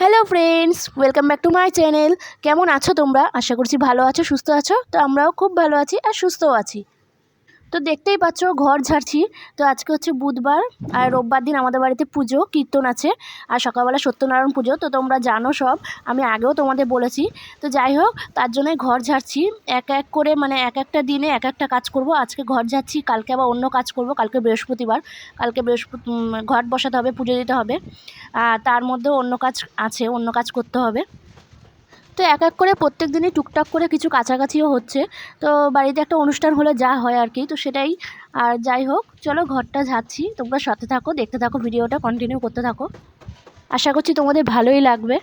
Hello friends welcome back to my channel কেমন আছো তোমরা? আশা করছি ভালো আছো, সুস্থ আছো। তো আমরাও খুব ভালো আছি আর সুস্থও আছি। তো দেখতেই পাচ্ছ, ঘর ঝাড়ছি। তো আজকে হচ্ছে বুধবার আর রোববার দিন আমাদের বাড়িতে পুজো, কীর্তন আছে আর সকালবেলা সত্যনারায়ণ পুজো। তো তোমরা জানো সব, আমি আগেও তোমাদের বলেছি। তো যাই হোক, তার জন্যই ঘর ঝাড়ছি। এক এক করে মানে এক একটা দিনে এক একটা কাজ করব। আজকে ঘর ঝাড়ছি, কালকে আবার অন্য কাজ করব। কালকে বৃহস্পতিবার, কালকে বৃহস্পতি ঘট বসাতে হবে, পুজো দিতে হবে। আর তার মধ্যেও অন্য কাজ আছে, অন্য কাজ করতে হবে। তো এক এক করে প্রত্যেক দিনই টুকটাক করে কিছু কাছাকাছিও হচ্ছে। তো বাড়িতে একটা অনুষ্ঠান হলে যা হয় আর কি, তো সেটাই। আর যাই হোক, চলো ঘরটা ঝাড়ছি তোমরা সাথে থাকো, দেখতে থাকো, ভিডিওটা কন্টিনিউ করতে থাকো। আশা করছি তোমাদের ভালোই লাগবে।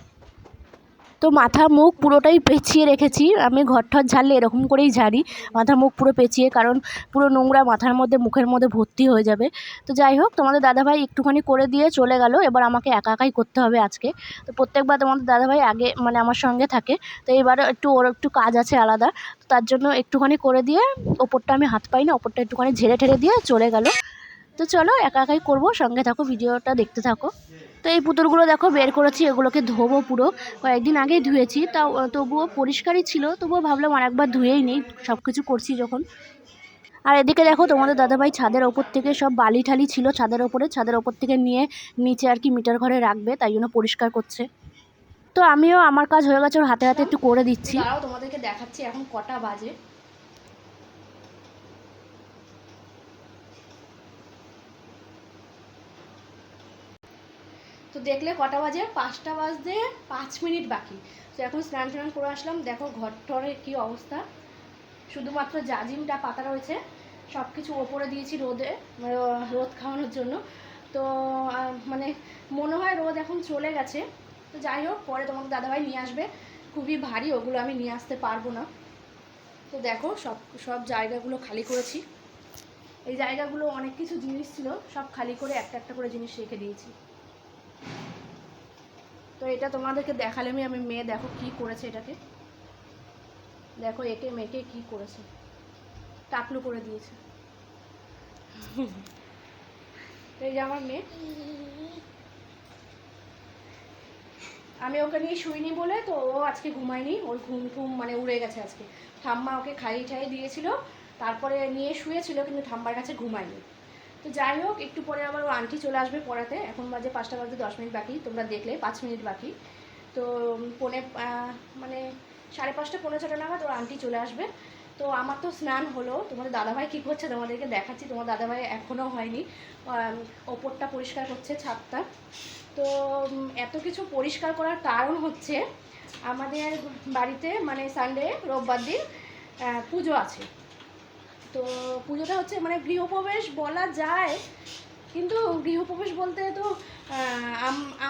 তো মাথা মুখ পুরোটাই পেঁচিয়ে রেখেছি। আমি ঘর ঠর ঝাড়লে এরকম করেই ঝাড়ি। মাথা মুখ পুরো পেঁচিয়ে, কারণ পুরো নোংরা মাথার মধ্যে, মুখের মধ্যে ভর্তি হয়ে যাবে। তো যাই হোক, তোমাদের দাদাভাই একটুখানি করে দিয়ে চলে গেল। এবার আমাকে একা একাই করতে হবে আজকে। তো প্রত্যেকবার তোমাদের দাদাভাই আগে মানে আমার সঙ্গে থাকে। তো এবার একটু, ওর একটু কাজ আছে আলাদা। তো তার জন্য একটুখানি করে দিয়ে ওপরটা আমি হাত পাই না ওপরটা একটুখানি ঝেড়ে ঠেড়ে দিয়ে চলে গেল। তো চলো একা একাই করব। সঙ্গে থাকো, ভিডিওটা দেখতে থাকো। তো এই পুতুলগুলো দেখো বের করেছি, এগুলোকে ধোবো পুরো। কয়েকদিন আগেই ধুয়েছি, তাও তবুও পরিষ্কারই ছিল, তবুও ভাবলাম আরেকবার ধুয়েই নিই সব কিছু করছি যখন। আর এদিকে দেখো তোমাদের দাদাভাই ছাদের ওপর থেকে সব বালি ঠালি ছিল ছাদের ওপরে, ছাদের ওপর থেকে নিয়ে নিচে আর কি মিটার ঘরে রাখবে, তাই জন্য পরিষ্কার করছে। তো আমিও আমার কাজ হয়ে গেছে, ওর হাতে হাতে একটু করে দিচ্ছি। তোমাদেরকে দেখাচ্ছি এখন কটা বাজে। তো দেখলে কটা বাজে? পাঁচটা বাজতে পাঁচ মিনিট বাকি। তো এখন স্নান টান করে আসলাম। দেখো ঘর টরের কী অবস্থা। শুধুমাত্র জাজিমটা পাতা রয়েছে সব কিছু ওপরে দিয়েছি রোদে মানে রোদ খাওয়ানোর জন্য। তো মানে মনে হয় রোদ এখন চলে গেছে। তো যাই হোক, পরে তোমাকে দাদাভাই নিয়ে আসবে। খুবই ভারী, ওগুলো আমি নিয়ে আসতে পারব না। তো দেখো, সব সব জায়গাগুলো খালি করেছি। এই জায়গাগুলো অনেক কিছু জিনিস ছিল, সব খালি করে একটা একটা করে জিনিস রেখে দিয়েছি। তো এটা তোমাদেরকে দেখালে আমি আমি মেয়ে দেখো কি করেছে এটাকে। দেখো একে মেয়েকে কি করেছে। টাকলু করে দিয়েছে। এই যে আমার মেয়ে। আমি ওকে নিয়ে শুইনি বলে তো ও আজকে ঘুমায়নি। ওর ঘুম ঘুম মানে উড়ে গেছে আজকে। ঠাম্মা ওকে খাইয়ে ঠাইয়ে দিয়েছিল। তারপরে নিয়ে শুয়েছিল কিন্তু ঠাম্মার কাছে ঘুমায়নি। তো যাই হোক, একটু পরে আবার ও আন্টি চলে আসবে পড়াতে। এখন বাজে পাঁচটা বাজে, দশ মিনিট বাকি, তোমরা দেখলে, পাঁচ মিনিট বাকি। তো পৌনে মানে সাড়ে পাঁচটা, পৌনে ছটা নাগাদ ওর আন্টি চলে আসবে। তো আমার তো স্নান হলো, তোমাদের দাদাভাই কী করছে তোমাদেরকে দেখাচ্ছি, তোমার দাদাভাই এখনও হয়নি। ওপরটা পরিষ্কার করছে, ছাদটা। তো এত কিছু পরিষ্কার করার কারণ হচ্ছে, আমাদের বাড়িতে মানে সানডে রোববার দিন পুজো আছে। তো পুজোটা হচ্ছে মানে গৃহপ্রবেশ বলা যায় কিন্তু গৃহপ্রবেশ বলতে তো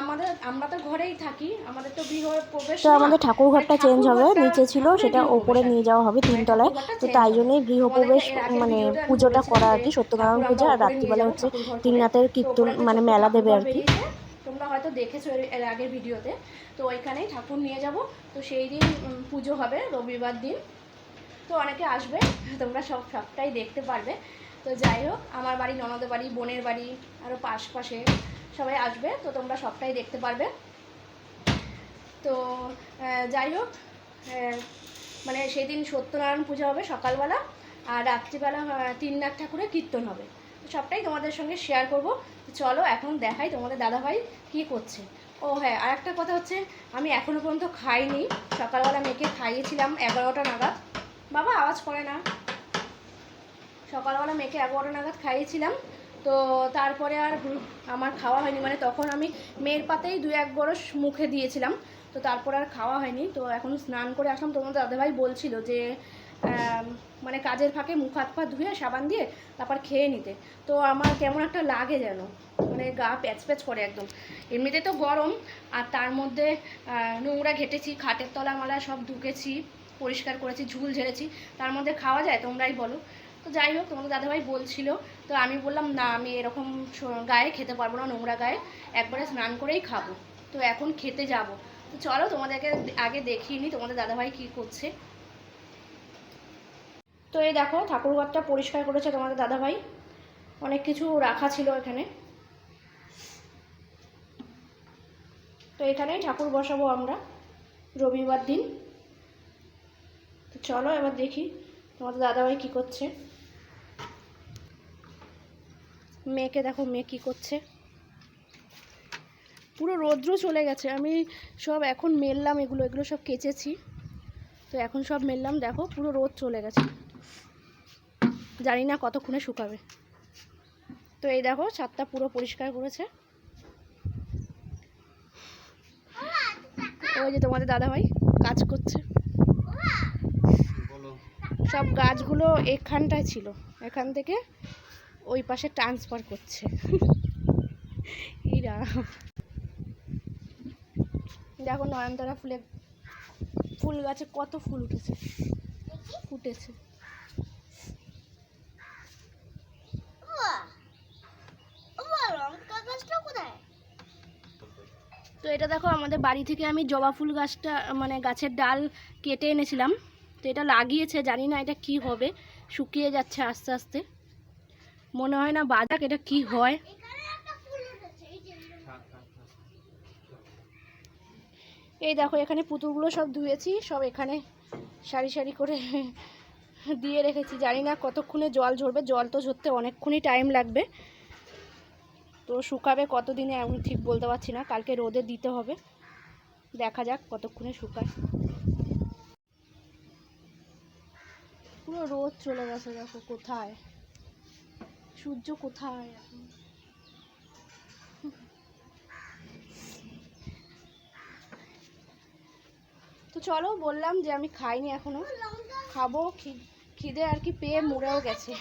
আমাদের আমরা তো ঘরেই থাকি আমাদের তো গৃহপ্রবেশ তো আমাদের ঠাকুর ঘরটা মানে চেঞ্জ হবে নিচে ছিল সেটা ওপরে নিয়ে যাওয়া হবে মানে তিনতলায়। তো তাই। জন্যই গৃহপ্রবেশ মানে পুজোটা করা আর কি সত্যনারায়ণ পূজা আর রাত্রিবেলা হচ্ছে ঠাকুর তিন রাতের কীর্তন মানে মেলা দেবে আর কি। তোমরা হয়তো দেখেছ এর আগের ভিডিওতে। তো ওইখানেই ঠাকুর নিয়ে যাব। তো সেই দিন পুজো হবে রবিবার দিন। তো অনেকে আসবে তোমরা সব সবটাই দেখতে পারবে। তো যাই হোক আমার বাড়ি ননদের বাড়ি বোনের বাড়ি আরও পাশপাশে সবাই আসবে তো তোমরা সবটাই দেখতে পারবে। তো যাই হোক মানে সেদিন সত্যনারায়ণ পূজা হবে সকালবেলা আর রাত্রিবেলা আহ, তিন নাথ ঠাকুরের কীর্তন হবে। সবটাই তোমাদের সঙ্গে শেয়ার করব। চলো এখন দেখাই তোমাদের দাদাভাই কী করছে। ও হ্যাঁ আর একটা কথা হচ্ছে আমি এখনও পর্যন্ত খাইনি। সকালবেলা মেয়েকে খাইয়েছিলাম এগারোটা নাগাদ। বাবা, আওয়াজ করে না। সকালবেলা মেয়েকে এগারোটা নাগাদ খাইয়েছিলাম, তো তারপরে আর আমার খাওয়া হয়নি। মানে তখন আমি মেয়ের পাতেই দু এক বরস মুখে দিয়েছিলাম, তো তারপর আর খাওয়া হয়নি। তো এখন স্নান করে আসলাম। তোমাদের দাদাভাই বলছিল যে মানে কাজের ফাঁকে মুখ হাত পা ধুয়ে সাবান দিয়ে তারপর খেয়ে নিতে। তো আমার কেমন একটা লাগে যেন মানে গা প্যাচ প্যাচ করে একদম। এমনিতে তো গরম, আর তার মধ্যে নোংরা ঘেটেছি, খাটের তলা মালা সব ঢুকেছি পরিষ্কার করেছি, ঝুল ঝেড়েছি, তার মধ্যে খাওয়া যায়? তোমরাই বলো। তো যাই হোক, তোমাদের দাদাভাই বলছিল, তো আমি বললাম, না, আমি এরকম গায়ে খেতে পারব না, নোংরা গায়ে। একবারে স্নান করেই খাব। তো এখন খেতে যাব। তো চলো, তোমাদেরকে আগে দেখিয়ে নিই তোমাদের দাদাভাই কী করছে। তো এই দেখো ঠাকুরঘরটা পরিষ্কার করেছে তোমাদের দাদাভাই। অনেক কিছু রাখা ছিল এখানে। তো এখানেই ঠাকুর বসাবো আমরা রবিবার দিন। চলো এবার দেখি তোমাদের দাদাভাই কী করছে। মেয়েকে দেখো, মেয়ে কী করছে। পুরো রৌদ্র চলে গেছে, আমি সব এখন মেললাম এগুলো এগুলো সব কেচেছি। তো এখন সব মেললাম, দেখো পুরো রোদ চলে গেছে। জানি না কতক্ষণে শুকাবে। তো এই দেখো, ছাদটা পুরো পরিষ্কার করেছে। ওই যে তোমাদের দাদাভাই কাজ করছে। সব গাছগুলো এখানটায় ছিল। এখান থেকে ওই পাশে ট্রান্সফার করছে। ইরা। দেখো নয়নতারা ফুলে, ফুল গাছে কত ফুল উঠেছে। ফুটেছে। তো এটা দেখো আমাদের বাড়ি থেকে আমি জবা ফুল গাছটা মানে গাছের ডাল কেটে এনেছিলাম। তো এটা লাগিয়েছে, জানি না এটা কি হবে। শুকিয়ে যাচ্ছে আস্তে আস্তে। মনে হয় না বাজাক এটা কি হয়। এই দেখো, এখানে পুতুলগুলো সব ধুয়েছি, সব এখানে সারি সারি করে দিয়ে রেখেছি। জানি না কতক্ষণে জল ঝরবে, জল তো ঝরতে অনেকক্ষণই টাইম লাগবে। তো শুকাবে কতদিনে আমি ঠিক বলতে পারছি না, কালকে রোদে দিতে হবে। দেখা যাক কতক্ষণে শুকায়। পুরো রোদ চলে গেছে, দেখো কোথায়? সূর্য কোথায় এখন? তো চলো, বললাম যে আমি খাইনি এখনও। খাব খিদে আর কি পেয়ে মরেও গেছে।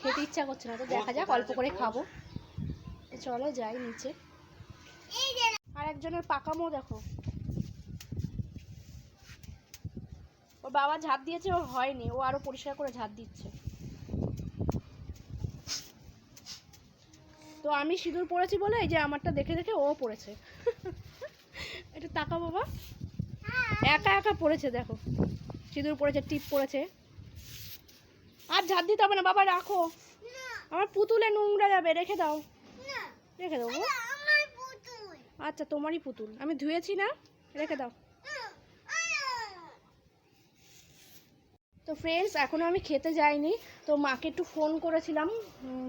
খেতে ইচ্ছা করছে না, তো দেখা যাক, অল্প করে খাব। চলো যাই নিচে। আর একজনের পাকামো দেখো। বাবা ঝাঁট দিয়েছে ওর হয়নি। ও আরও পরিষ্কার করে ঝাঁট দিচ্ছে। তো আমি সিঁদুর পড়েছি বলে এই যে আমারটা দেখে দেখে ও পড়েছে এটা তাকা বাবা। একা একা পড়েছে দেখো। সিঁদুর পড়েছে টিপ পড়েছে আর ঝাঁট দিতে হবে না বাবা রাখো। আমার পুতুলে নোংরা যাবে রেখে দাও। রেখে দাও। আচ্ছা তোমারই পুতুল। আমি ধুয়েছি না রেখে দাও। তো ফ্রেন্ডস এখনও আমি খেতে যাইনি। তো মাকে একটু ফোন করেছিলাম।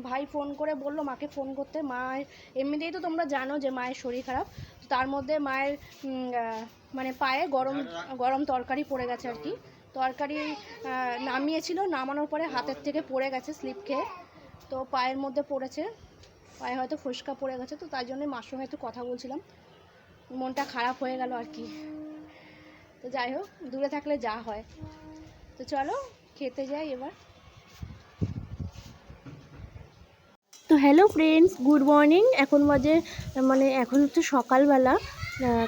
ভাই ফোন করে বলল মাকে ফোন করতে। মা এমনিতেই তো তোমরা জানো যে মায়ের শরীর খারাপ। তার মধ্যে মায়ের মানে পায়ে গরম গরম তরকারি পড়ে গেছে আর কি। তরকারি নামিয়েছিল, নামানোর পরে হাতের থেকে পড়ে গেছে স্লিপ খেয়ে। তো পায়ের মধ্যে পড়েছে। পায়ে হয়তো ফুসকা পড়ে গেছে। তো তাই জন্যই মার সঙ্গে একটু কথা বলছিলাম। মনটা খারাপ হয়ে গেল আর কি। তো যাই হোক, দূরে থাকলে যা হয়। তো চলো, খেতে যাই এবার। তো হ্যালো ফ্রেন্ডস গুড মর্নিং এখন বাজে মানে এখন হচ্ছে সকালবেলা।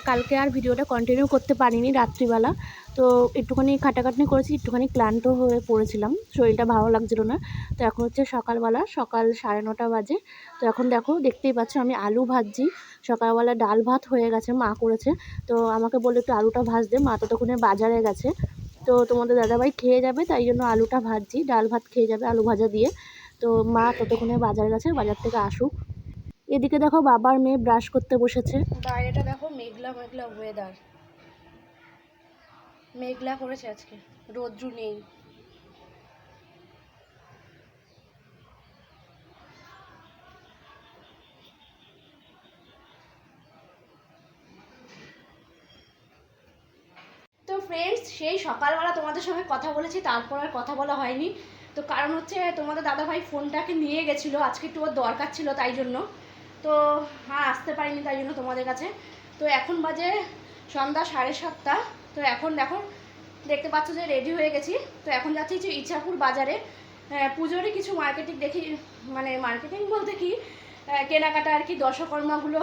কালকে আর ভিডিওটা কন্টিনিউ করতে পারিনি রাত্রিবেলা। তো একটুখানি খাটাখাটনি করেছি, একটুখানি ক্লান্ত হয়ে পড়েছিলাম। শরীরটা ভালো লাগছিল না। তো এখন হচ্ছে সকালবেলা, সকাল সাড়ে নটা বাজে। তো এখন দেখো, দেখতেই পাচ্ছ আমি আলু ভাজছি। সকালবেলা ডাল ভাত হয়ে গেছে, মা করেছে। তো আমাকে বলল, একটু আলুটা ভাজতে মা ততক্ষণে বাজারে গেছে। তো তোমাদের দাদাভাই খেয়ে যাবে, তাই জন্য আলুটা ভাজছি, ডাল ভাত খেয়ে যাবে আলু ভাজা দিয়ে। তো মা ততক্ষণে বাজারে গেছে, বাজার থেকে আসুক। এদিকে দেখো বাবার মেয়ে ব্রাশ করতে বসেছে। বাইরেটা দেখো মেঘলা মেঘলা ওয়েদার মেঘলা করেছে আজকে, রোদ্রু নেই। ফ্রেন্ডস সেই সকালবেলা তোমাদের সঙ্গে কথা বলেছি তারপর আর কথা বলা হয়নি। তো কারণ হচ্ছে তোমাদের দাদাভাই ফোনটাকে নিয়ে গেছিল আজকে একটু ওর দরকার ছিল তাই জন্য। তো হ্যাঁ আসতে পারিনি তাই জন্য তোমাদের কাছে। তো এখন বাজে সন্ধ্যা সাড়ে সাতটা। তো এখন দেখো দেখতে পাচ্ছ যে রেডি হয়ে গেছি। তো এখন যাচ্ছি যে ইচ্ছাপুর বাজারে। আহ, পুজোরই কিছু মার্কেটিং দেখি মানে মার্কেটিং বলতে কি কেনাকাটা আর কি দশকর্মাগুলো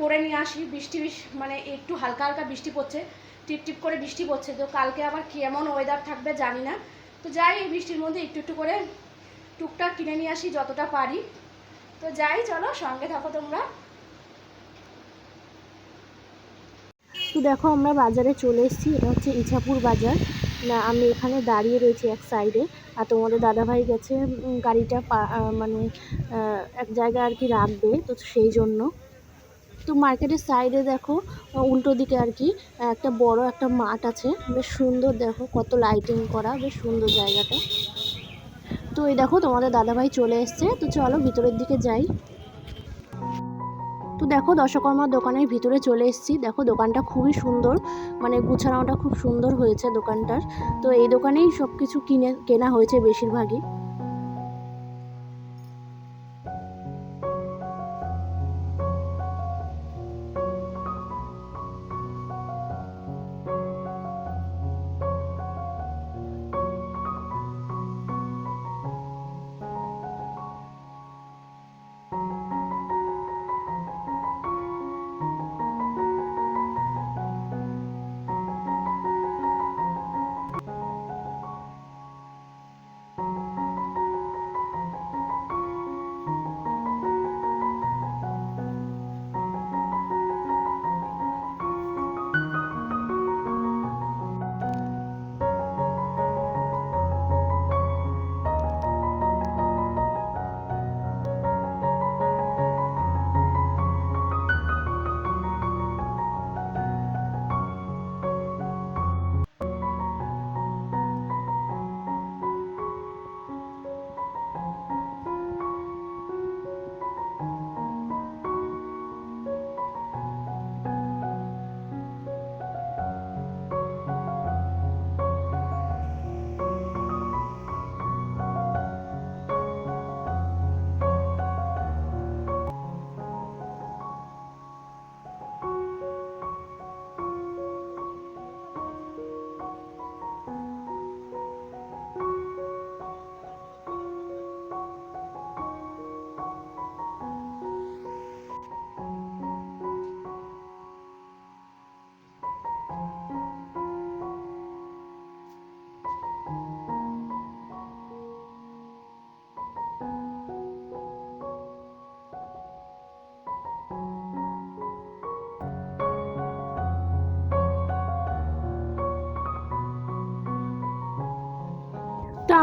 করে নিয়ে আসি। বৃষ্টি মানে একটু হালকা হালকা বৃষ্টি পড়ছে। টিপ টিপ করে বৃষ্টি পড়ছে। তো কালকে আবার কেমন ওয়েদার থাকবে জানি না। তো যাই, এই বৃষ্টির মধ্যে একটু একটু করে টুকটাক কিনে নিয়ে আসি যতটা পারি। তো যাই, চলো সঙ্গে থাকো তোমরা। তো দেখো, আমরা বাজারে চলে এসেছি। এটা হচ্ছে ইছাপুর বাজার। না, আমি এখানে দাঁড়িয়ে রয়েছি এক সাইডে আর তোমাদের দাদাভাই গেছে গাড়িটা মানে এক জায়গায় আর কি রাখবে। তো সেই জন্য। তো মার্কেটের সাইডে দেখো উল্টো দিকে আর কি, একটা বড় একটা মাঠ আছে। বেশ সুন্দর দেখো, কত লাইটিং করা, বেশ সুন্দর জায়গাটা। তো এই দেখো, তোমাদের দাদাভাই চলে এসছে। তো চলো ভিতরের দিকে যাই। তো দেখো, দশকর্মার দোকানের ভিতরে চলে এসেছি। দেখো, দোকানটা খুবই সুন্দর। মানে গুছানোটা খুব সুন্দর হয়েছে দোকানটার। তো এই দোকানেই সব কিছু কিনে, কেনা হয়েছে বেশিরভাগই।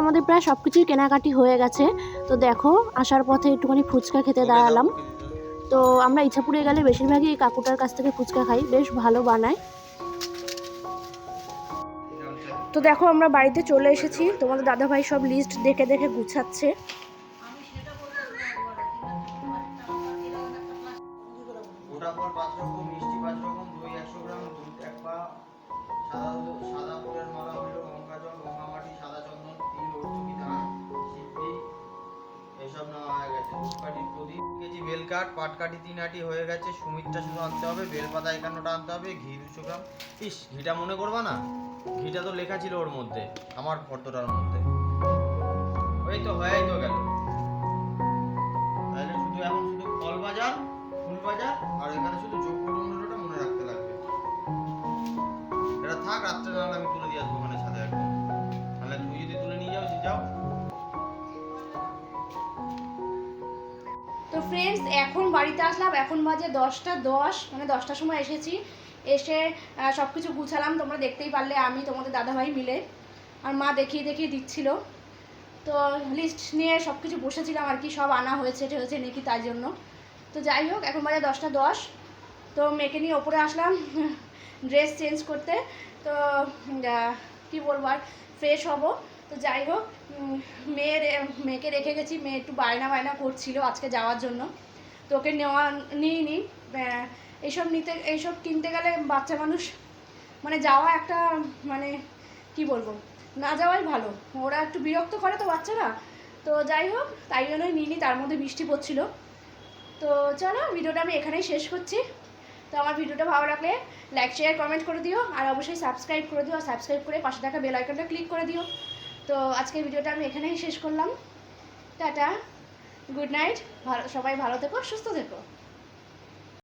আমাদের প্রায় সব কিছুই কেনাকাটি হয়ে গেছে। তো দেখো, আসার পথে একটুখানি ফুচকা খেতে দাঁড়ালাম। তো আমরা ইচ্ছাপুরে গেলে বেশিরভাগই এই কাকুটার কাছ থেকে ফুচকা খাই, বেশ ভালো বানায়। তো দেখো, আমরা বাড়িতে চলে এসেছি। তোমাদের দাদাভাই সব লিস্ট দেখে দেখে গুছাচ্ছে। গোটা ফল বেলকাঠ পাটকাঠি তিন আটি হয়ে গেছে, সুমিতটা শুধু আনতে হবে, বেলপাতা একান্নটা আনতে হবে, ঘি দুশো গ্রাম। ইস, ঘিটা মনে করবা না? ঘিটা তো লেখা ছিল ওর মধ্যে, আমার ফটোটার মধ্যে। ওই তো, হয়েই তো গেল। এখন বাড়িতে আসলাম, এখন বাজে দশটা দশ মানে দশটার সময় এসেছি। এসে সব কিছু গুছালাম, তোমরা দেখতেই পারলে আমি, তোমাদের দাদাভাই মিলে। আর মা দেখিয়ে দেখিয়ে দিচ্ছিল। তো লিস্ট নিয়ে সব কিছু বসেছিলাম আর কি, সব আনা হয়েছে হয়েছে নাকি তাই জন্য। তো যাই হোক, এখন বাজে দশটা দশ। তো মেয়েকে নিয়ে ওপরে আসলাম ড্রেস চেঞ্জ করতে। তো কি বলব আর ফ্রেশ হব। তো যাই হোক মেয়ের মেয়েকে রেখে গেছি, মেয়ে একটু বায়না বায়না করছিল আজকে যাওয়ার জন্য। তো ওকে নেওয়া নিইনি আহ, এইসব নিতে এইসব কিনতে গেলে বাচ্চা মানুষ মানে যাওয়া একটা মানে কি বলব না যাওয়াই ভালো। ওরা একটু বিরক্ত করে তো বাচ্চারা। তো যাই হোক তাই জন্যই নিইনি তার মধ্যে বৃষ্টি পড়ছিল। তো চলো ভিডিওটা আমি এখানেই শেষ করছি। তো আমার ভিডিওটা ভালো লাগলে লাইক শেয়ার কমেন্ট করে দিও। আর অবশ্যই সাবস্ক্রাইব করে দিও। আর সাবস্ক্রাইব করে পাশে থাকা বেল আইকনটা ক্লিক করে দিও। তো আজকের ভিডিওটা আমি এখানেই শেষ করলাম। টাটা। গুড নাইট সবাই ভালো থেকো সুস্থ থেকো।